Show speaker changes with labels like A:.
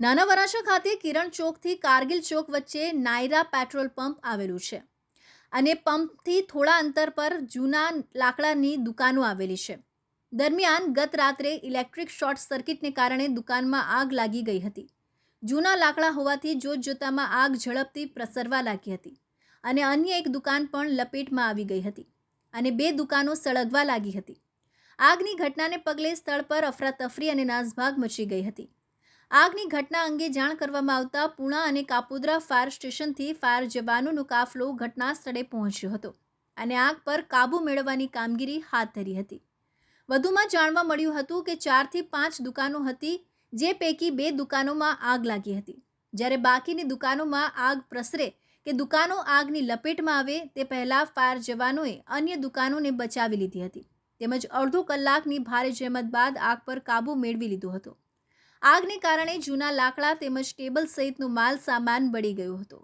A: નાના વરાછા ખાતે કિરણ ચોકથી કારગિલ ચોક વચ્ચે નાયરા પેટ્રોલ પંપ આવેલું છે. અને પંપથી થોડા અંતર પર જૂના લાકડાની દુકાનો આવેલી છે. દરમિયાન ગત રાત્રે ઇલેક્ટ્રિક શોર્ટ સર્કિટને કારણે દુકાનમાં આગ લાગી ગઈ હતી. જૂના લાકડા હોવાથી જોત જોતામાં આગ ઝડપથી પ્રસરવા લાગી હતી. અને અન્ય એક દુકાન પણ લપેટમાં આવી ગઈ હતી. અને બે દુકાનો સળગવા લાગી હતી. આગની ઘટનાને પગલે સ્થળ પર અફરાતફરી અને નાસભાગ મચી ગઈ હતી. આગની ઘટના અંગે જાણ કરવામાં આવતા પુણા અને કાપોદ્રા ફાયર સ્ટેશનથી ફાયર જવાનોનો કાફલો ઘટના સ્થળે પહોંચ્યો હતો અને આગ પર કાબૂ મેળવવાની કામગીરી હાથ ધરી હતી. વધુમાં જાણવા મળ્યું હતું કે ચારથી પાંચ દુકાનો હતી, જે પૈકી બે દુકાનોમાં આગ લાગી હતી. જ્યારે બાકીની દુકાનોમાં આગ પ્રસરે કે દુકાનો આગની લપેટમાં આવે તે પહેલાં ફાયર જવાનોએ અન્ય દુકાનોને બચાવી લીધી હતી. તેમજ અડધો કલાકની ભારે જહેમત બાદ આગ પર કાબૂ મેળવી લીધો હતો. આગને કારણે જૂના લાકડા તેમજ ટેબલ સહિતનો માલ સામાન બળી ગયો હતો.